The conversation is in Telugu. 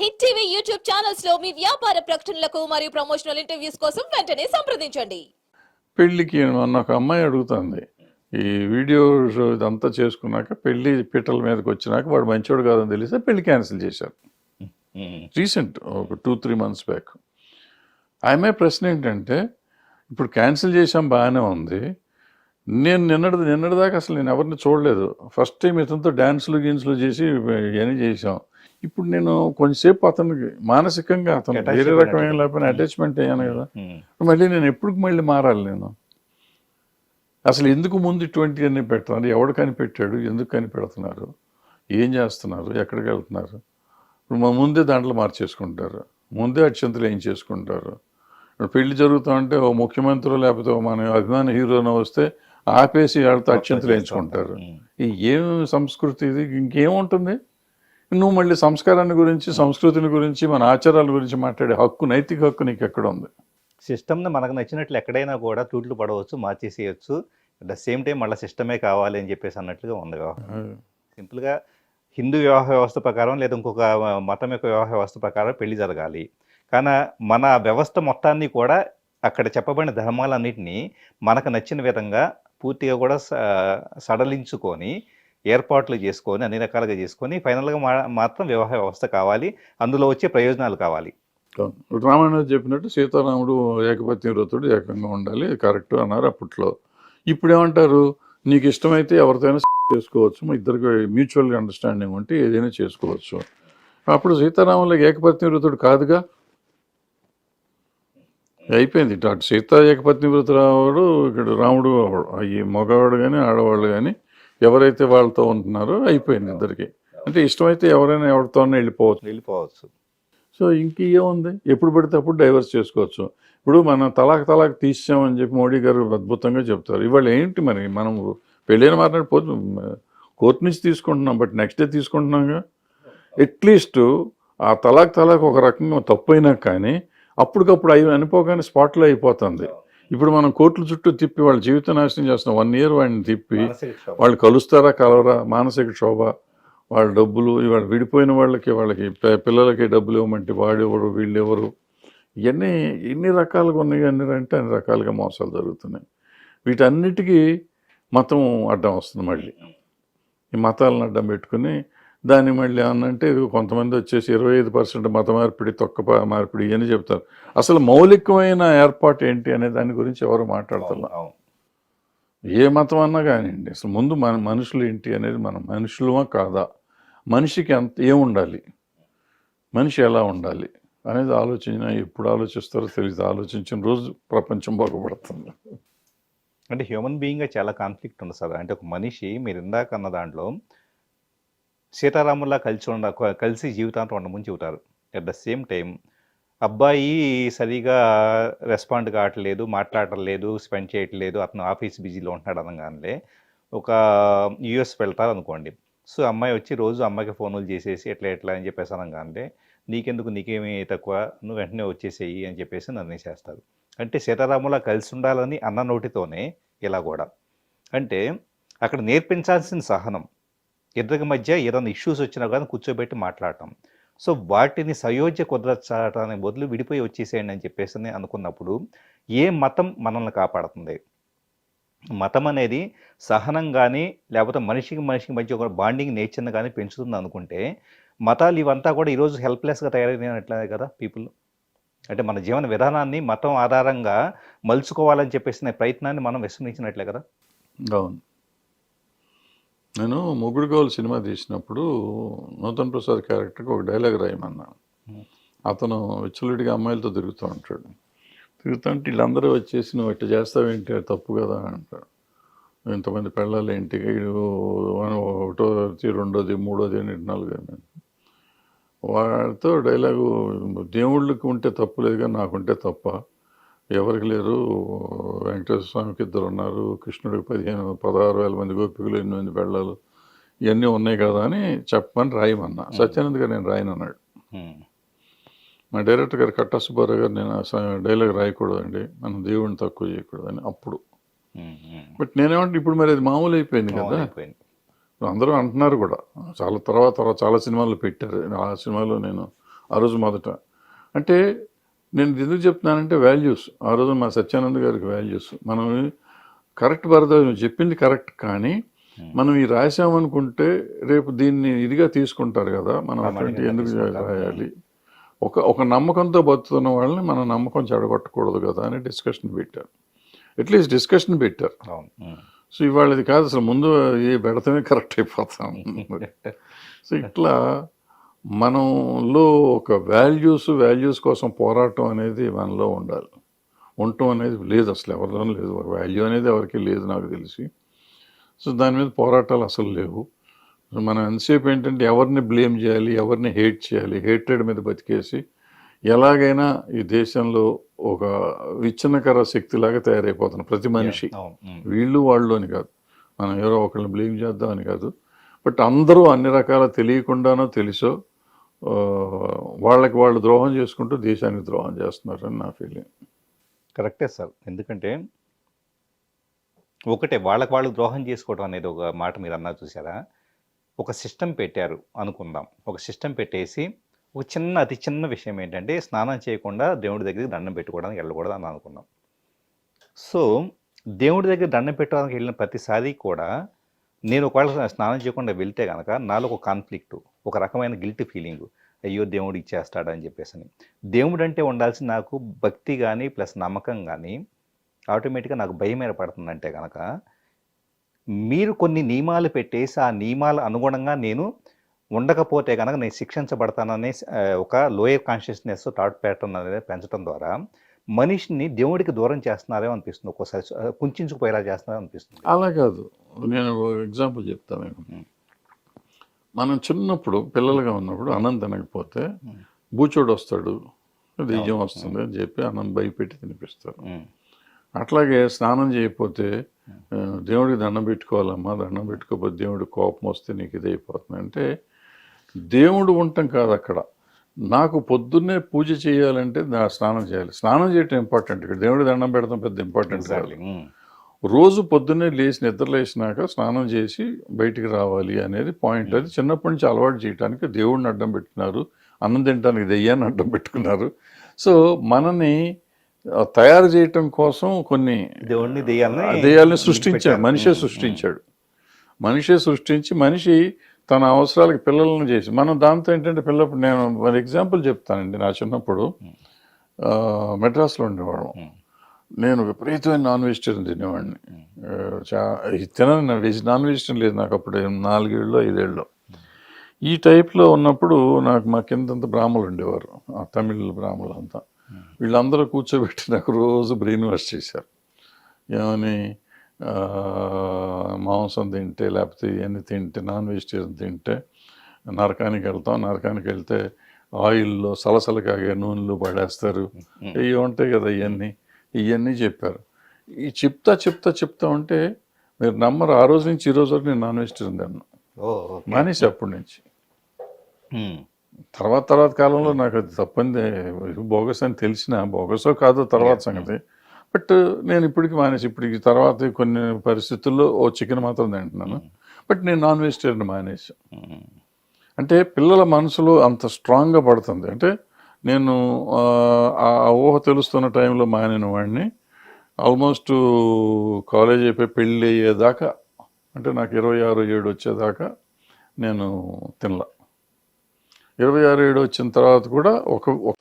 హిట్ టీవీ యూట్యూబ్ ఛానల్స్లో మీ వ్యాపార ప్రకటనలకు మరియు ప్రమోషనల్ ఇంటర్వ్యూస్ కోసం వెంటనే సంప్రదించండి. పెళ్ళికి మొన్న ఒక అమ్మాయి అడుగుతుంది ఈ వీడియో ఇదంతా చేసుకున్నాక పెళ్ళి పీటల మీదకి వచ్చినాక వాడు మంచోడు కాదని తెలిస్తే పెళ్ళి క్యాన్సిల్ చేశారు. రీసెంట్ ఒక టూ త్రీ మంత్స్ బ్యాక్. ఆమె ప్రశ్న ఏంటంటే ఇప్పుడు క్యాన్సిల్ చేసాం బాగానే ఉంది. నేను నిన్నటి నిన్నటిదాకా అసలు నేను ఎవరిని చూడలేదు. ఫస్ట్ టైం ఇతనితో డ్యాన్సులు గీన్సులు చేసి ఇవన్నీ చేసాం ఇప్పుడు నేను కొంచెంసేపు అతనికి మానసికంగా అతను వేరే. రకమైన లేకపోయినా అటాచ్మెంట్ అయ్యాను కదా. మళ్ళీ నేను ఎప్పుడు మళ్ళీ మారాలి నేను? అసలు ఎందుకు ముందు ఇటువంటి అన్ని పెడుతున్నారు ఎవడు కనిపెట్టాడు? ఎందుకు కనిపెడుతున్నారు? ఏం చేస్తున్నారు? ఎక్కడికి వెళ్తున్నారు? ఇప్పుడు మా ముందే దాంట్లో మార్చేసుకుంటారు. ముందే అత్యంతలు ఏం చేసుకుంటారు? ఇప్పుడు పెళ్ళి జరుగుతా ఉంటే ఓ ముఖ్యమంత్రి లేకపోతే ఓ మన అభిమాన హీరోనో వస్తే ఆపేసి వాళ్ళతో అత్యంతలు వేయించుకుంటారు. ఈ ఏం సంస్కృతి ఇది? ఇంకేముంటుంది నువ్వు మళ్ళీ సంస్కారాన్ని గురించి సంస్కృతిని గురించి మన ఆచారాల గురించి మాట్లాడే హక్కు నైతిక హక్కు నీకు ఎక్కడ ఉంది? సిస్టమ్ని మనకు నచ్చినట్లు ఎక్కడైనా కూడా తూట్లు పడవచ్చు మార్చేసేయచ్చు. అట్ ద సేమ్ టైం మళ్ళీ సిస్టమే కావాలి అని చెప్పేసి అన్నట్లుగా ఉంది వ్యవహారం. సింపుల్గా హిందూ వివాహ వ్యవస్థ ప్రకారం లేదా ఇంకొక మతం యొక్క వివాహ వ్యవస్థ ప్రకారం పెళ్ళి జరగాలి. కానీ మన వ్యవస్థ మొత్తాన్ని కూడా అక్కడ చెప్పబడిన ధర్మాలన్నింటినీ మనకు నచ్చిన విధంగా పూర్తిగా కూడా సడలించుకొని ఏర్పాట్లు చేసుకొని అన్ని రకాలుగా చేసుకొని ఫైనల్గా మా మాత్రం వివాహ వ్యవస్థ కావాలి. అందులో వచ్చే ప్రయోజనాలు కావాలి. రామాయణం చెప్పినట్టు సీతారాముడు ఏకపత్ని వ్రతుడు ఏకంగా ఉండాలి. కరెక్ట్ అన్నారు అప్పట్లో. ఇప్పుడు ఏమంటారు నీకు ఇష్టమైతే ఎవరితోనైనా చేసుకోవచ్చు. మా ఇద్దరికి మ్యూచువల్ అండర్స్టాండింగ్ ఉంటే ఏదైనా చేసుకోవచ్చు. అప్పుడు సీతారాములకు ఏకపత్ని వ్రతుడు కాదుగా? అయిపోయింది. ఇటు అటు సీత ఏకపత్ని వ్రతురావుడు ఇక్కడ రాముడు అవడు. మగవాడు కానీ ఆడవాళ్ళు కానీ ఎవరైతే వాళ్ళతో ఉంటున్నారో అయిపోయింది ఇద్దరికి. అంటే ఇష్టమైతే ఎవరైనా ఎవరితోనే వెళ్ళిపోవచ్చు. వెళ్ళిపోవచ్చు. సో ఇంకేముంది ఎప్పుడు పడితే అప్పుడు డైవర్స్ చేసుకోవచ్చు. ఇప్పుడు మనం తలాక్ తలాక్ తీసామని చెప్పి మోడీ గారు అద్భుతంగా చెప్తారు. ఇవాళ ఏంటి మరి? మనం పెళ్ళైన మారినట్టు పోతు కోర్టు నుంచి తీసుకుంటున్నాం బట్ నెక్స్ట్ డే తీసుకుంటున్నాంగా? అట్లీస్ట్ ఆ తలాక్ తలాక్ ఒక రకంగా తప్పైనా కానీ అప్పటికప్పుడు అవి అనిపోగానే స్పాట్లో అయిపోతుంది. ఇప్పుడు మనం కోర్టుల చుట్టూ తిప్పి వాళ్ళ జీవితం నాశనం చేస్తున్నాం. వన్ ఇయర్ వాడిని తిప్పి క్షోభ. వాళ్ళు కలుస్తారా కలవరా? మానసిక శోభ వాళ్ళ డబ్బులు ఇవాళ విడిపోయిన వాళ్ళకి వాళ్ళకి పిల్లలకి డబ్బులు ఇవ్వమంటే వాడు ఎవరు వీళ్ళు ఎవరు? ఇవన్నీ ఎన్ని రకాలుగా ఉన్నాయి అన్ని అంటే అన్ని రకాలుగా మోసాలు జరుగుతున్నాయి. వీటన్నిటికీ మతం అడ్డం వస్తుంది మళ్ళీ. ఈ మతాలను అడ్డం పెట్టుకుని దాన్ని మళ్ళీ అన్నంటే కొంతమంది వచ్చేసి ఇరవై ఐదు పర్సెంట్ మత మార్పిడి తొక్క మార్పిడి ఇవన్నీ చెప్తారు. అసలు మౌలికమైన ఏర్పాటు ఏంటి అనే దాని గురించి ఎవరు మాట్లాడుతున్నారు అవును. ఏ మతం అన్నా కానివ్వండి అసలు ముందు మన మనుషులు ఏంటి అనేది మనం మనుషులమా కాదా? మనిషికి ఎంత ఏముండాలి మనిషి ఎలా ఉండాలి అనేది ఆలోచన ఎప్పుడు ఆలోచిస్తారో తెలియదు ఆలోచించిన రోజు ప్రపంచం బాగుపడుతుంది. అంటే హ్యూమన్ బీయింగ్గా చాలా కాన్ఫ్లిక్ట్ ఉంది సార్. అంటే ఒక మనిషి మీరు ఇందాక అన్న దాంట్లో సీతారాముల్లా కలిసి ఉండ కలిసి జీవితాంతం ఉండమని చెబుతారు. అట్ ద సేమ్ టైం అబ్బాయి సరిగా రెస్పాండ్ కావట్లేదు మాట్లాడట్లేదు స్పెండ్ చేయట్లేదు అతను ఆఫీస్ బిజీలో ఉంటున్నాడు అనగానే ఒక యూఎస్ వెళ్తారు అనుకోండి. సో అమ్మాయి వచ్చి రోజు అమ్మాయికి ఫోన్లు చేసేసి ఎట్లా ఎట్లా అని చెప్పేసి అనగానే నీకెందుకు నీకేమీ తక్కువ నువ్వు వెంటనే వచ్చేసేయి అని చెప్పేసి నిర్ణయించేస్తారు అంటే సీతారాములా కలిసి ఉండాలని అన్న నోటితోనే ఇలా కూడా. అంటే అక్కడ నేర్పించాల్సిన సహనం ఇద్దరికి మధ్య ఏదైనా ఇష్యూస్ వచ్చినా కానీ కూర్చోబెట్టి మాట్లాడటం. సో వాటిని సయోధ్య కుదరచడానికి బదులు విడిపోయి వచ్చేసేయండి అని చెప్పేసి అనుకున్నప్పుడు ఏ మతం మనల్ని కాపాడుతుంది? మతం అనేది సహనం కానీ లేకపోతే మనిషికి మనిషికి మధ్య ఒక బాండింగ్ నేచర్ని కానీ పెంచుతుంది అనుకుంటే మతాలు ఇవంతా కూడా ఈరోజు హెల్ప్లెస్గా తయారైనట్లే కదా పీపుల్ అంటే మన జీవన విధానాన్ని మతం ఆధారంగా మలుచుకోవాలని చెప్పేసిన ప్రయత్నాన్ని మనం విస్మరించినట్లే కదా? అవును. నేను మొగుడు గోల్ సినిమా తీసినప్పుడు నూతన్ ప్రసాద్ క్యారెక్టర్కి ఒక డైలాగ్ రాయమన్నాను. అతను విచ్చలుడిగా అమ్మాయిలతో తిరుగుతూ ఉంటాడు. తిరుగుతుంటే వీళ్ళందరూ వచ్చేసి నువ్వు ఇట్లా చేస్తావేంటి? అది తప్పు కదా అంటాడు ఇంతమంది పెళ్ళాలి ఏంటి ఒకటోది రెండోది మూడోది అని నాలుగోది. వాడితో డైలాగు దేవుళ్ళకి ఉంటే తప్పు లేదు కానీ నాకుంటే తప్ప. ఎవరికి లేరు. వెంకటేశ్వర స్వామికి ఇద్దరు ఉన్నారు. కృష్ణుడికి పదిహేను పదహారు వేల మంది గోపికలు ఎన్ని మంది పెళ్ళాలు. ఇవన్నీ ఉన్నాయి కదా అని చెప్పమని రాయమన్నా. సత్యానంద్ గారు నేను రాయను అన్నాడు. మా డైరెక్టర్ గారు కట్టా సుబ్బారావు గారు నేను డైలాగ్ రాయకూడదండి. మనం దేవుడిని తక్కువ చేయకూడదని అప్పుడు. బట్ నేనేమంటే ఇప్పుడు మరి అది మామూలు అయిపోయింది కదా. అందరూ అంటున్నారు కూడా. చాలా తర్వాత తర్వాత చాలా సినిమాలు పెట్టారు. ఆ సినిమాలో నేను ఆ రోజు మొదట. అంటే నేను ఎందుకు చెప్తున్నానంటే వాల్యూస్ ఆ రోజు మా సత్యానంద్ గారికి వాల్యూస్ మనం కరెక్ట్ నువ్వు చెప్పింది కరెక్ట్ కానీ మనం ఈ రాసామనుకుంటే రేపు దీన్ని ఇదిగా తీసుకుంటారు కదా మనం అటువంటి ఎందుకు. రాయాలి? ఒక ఒక నమ్మకంతో బతుకుతున్న వాళ్ళని మన నమ్మకం చెడగొట్టకూడదు కదా అని డిస్కషన్ పెట్టారు. అట్లీస్ట్ డిస్కషన్ పెట్టారు. ఉమ్. సో ఇవాళ ఇది కాదు అసలు ముందు ఏ పెడితేనే కరెక్ట్ అయిపోతాం. సో ఇట్లా మనంలో ఒక వాల్యూస్ వాల్యూస్ కోసం పోరాటం అనేది మనలో ఉండాలి. ఉండటం అనేది లేదు అసలు ఎవరిలోనూ లేదు. ఒక వాల్యూ అనేది ఎవరికి లేదు నాకు తెలిసి. సో దాని మీద పోరాటాలు అసలు లేవు. మనం ఎంతసేపు ఏంటంటే ఎవరిని బ్లేమ్ చేయాలి ఎవరిని హేట్ చేయాలి హేట్రెడ్ మీద బతికేసి ఎలాగైనా ఈ దేశంలో ఒక విచ్ఛిన్నకర శక్తిలాగా తయారైపోతున్నాం ప్రతి మనిషి. వీళ్ళు వాళ్ళు అని కాదు. మనం ఎవరో ఒకరిని బ్లేమ్ చేద్దాం అని కాదు. బట్ అందరూ అన్ని రకాల తెలియకుండానో తెలుసో వాళ్ళకి వాళ్ళు ద్రోహం చేసుకుంటూ దేశానికి ద్రోహం చేస్తున్నారని నా ఫీలింగ్ కరెక్టే సార్. ఎందుకంటే ఒకటే వాళ్ళకి వాళ్ళు ద్రోహం చేసుకోవడం అనేది ఒక మాట మీరు అన్నా చూసారా? ఒక సిస్టమ్ పెట్టారు అనుకుందాం. ఒక సిస్టమ్ పెట్టేసి ఒక చిన్న అతి చిన్న విషయం ఏంటంటే స్నానం చేయకుండా దేవుడి దగ్గరికి దండం పెట్టుకోవడానికి వెళ్ళకూడదు అని అనుకుందాం. సో దేవుడి దగ్గర దండం పెట్టడానికి వెళ్ళిన ప్రతిసారి కూడా నేను ఒకవేళ స్నానం చేయకుండా వెళ్తే కనుక నాలో ఒక కాన్ఫ్లిక్ట్ ఒక రకమైన గిల్ట్ ఫీలింగ్ అయ్యో దేవుడు ఇచ్చేస్తాడని చెప్పేసి అని దేవుడు అంటే ఉండాల్సిన నాకు భక్తి కానీ ప్లస్ నమ్మకం కానీ ఆటోమేటిక్గా నాకు భయం ఏర్పడుతుందంటే కనుక మీరు కొన్ని నియమాలు పెట్టేసి ఆ నియమాల అనుగుణంగా నేను ఉండకపోతే కనుక నేను శిక్షించబడతాననే ఒక లోయర్ కాన్షియస్నెస్ థాట్ ప్యాటర్న్ అనేది పెంచడం ద్వారా మనిషిని దేవుడికి దూరం చేస్తున్నారేమో అనిపిస్తుంది. ఒక్కోసారి కుంచుకుపోయేలా చేస్తున్నారో అనిపిస్తుంది. అలా కాదు. నేను ఎగ్జాంపుల్ చెప్తాను నేను మనం చిన్నప్పుడు పిల్లలుగా ఉన్నప్పుడు అన్నం తినకపోతే బూచోడు వస్తాడు దెయ్యం వస్తుంది అని చెప్పి అన్నం భయపెట్టి తినిపిస్తారు. అట్లాగే స్నానం చేయకపోతే దేవుడికి దండం పెట్టుకోవాలమ్మా దండం పెట్టుకోకపోతే దేవుడి కోపం వస్తే నీకు ఇది అయిపోతుంది. అంటే దేవుడు ఉండటం కాదు అక్కడ. నాకు పొద్దున్నే పూజ చేయాలంటే స్నానం చేయాలి. స్నానం చేయటం ఇంపార్టెంట్ ఇక్కడ దేవుడి దండం పెడతాం పెద్ద ఇంపార్టెంట్ కాదు. రోజు పొద్దున్నే లేచి నిద్ర లేచినాక స్నానం చేసి బయటికి రావాలి అనేది పాయింట్. అది చిన్నప్పటి నుంచి అలవాటు చేయడానికి దేవుడిని అడ్డం పెట్టినారు అన్నం తినడానికి దెయ్యాన్ని అడ్డం పెట్టుకున్నారు. సో మనని తయారు చేయటం కోసం కొన్ని దేవుడిని దెయ్యాలని దెయ్యాలని సృష్టించాడు. మనిషే సృష్టించాడు. మనిషే సృష్టించి మనిషి తన అవసరాలకు పిల్లలను చేసి మనం దాంతో ఏంటంటే పిల్లప్పుడు నేను మరి ఎగ్జాంపుల్ చెప్తానండి. నా చిన్నప్పుడు మెడ్రాస్లో ఉండేవాళ్ళం. నేను విపరీతమైన నాన్ వెజిటేరియన్ తినేవాడిని. చా ఇది తినను వెజ్ నాన్ వెజిటేరియన్ లేదు నాకు అప్పుడు నాలుగేళ్ళు ఐదేళ్ళు. ఈ టైప్లో ఉన్నప్పుడు నాకు మా కిందంత బ్రాహ్మలు ఉండేవారు. ఆ తమిళ బ్రాహ్మలు అంతా. వీళ్ళందరూ కూర్చోబెట్టి నాకు రోజు బ్రెయిన్ వాష్ చేశారు. ఏమని మాంసం తింటే లేకపోతే ఇవన్నీ తింటే నాన్ వెజిటేరియన్ తింటే నరకానికి వెళ్తాం నరకానికి వెళ్తే ఆయిల్లో సలసల కాగే నూనెలు పడేస్తారు. ఇవి ఉంటాయి కదా ఇవన్నీ. ఇవన్నీ చెప్పారు. ఈ చెప్తా చెప్తా చెప్తా ఉంటే మీరు నమ్మరు ఆ రోజు నుంచి ఈ రోజు వరకు నేను నాన్ వెజిటేరియన్ తిన్నాను. మానేసి అప్పటి నుంచి. తర్వాత తర్వాత కాలంలో నాకు అది తప్పంది బోగస్ అని తెలిసిన బోగసో కాదో తర్వాత సంగతి. బట్ నేను ఇప్పటికి మానేసి ఇప్పటికి తర్వాత కొన్ని పరిస్థితుల్లో ఓ చికెన్ మాత్రం తింటున్నాను. బట్ నేను నాన్ వెజిటేరియన్ మానేసి. ఉమ్, అంటే పిల్లల మనసులో అంత స్ట్రాంగ్గా పడుతుంది. అంటే నేను ఆ, ఊహ తెలుస్తున్న టైంలో మానిన వాడిని ఆల్మోస్ట్ కాలేజ్ అయిపోయి పెళ్ళి అయ్యేదాకా అంటే నాకు ఇరవై ఆరు ఏడు వచ్చేదాకా నేను తినలా. ఇరవై ఆరు ఏడు వచ్చిన తర్వాత కూడా ఒక ఒక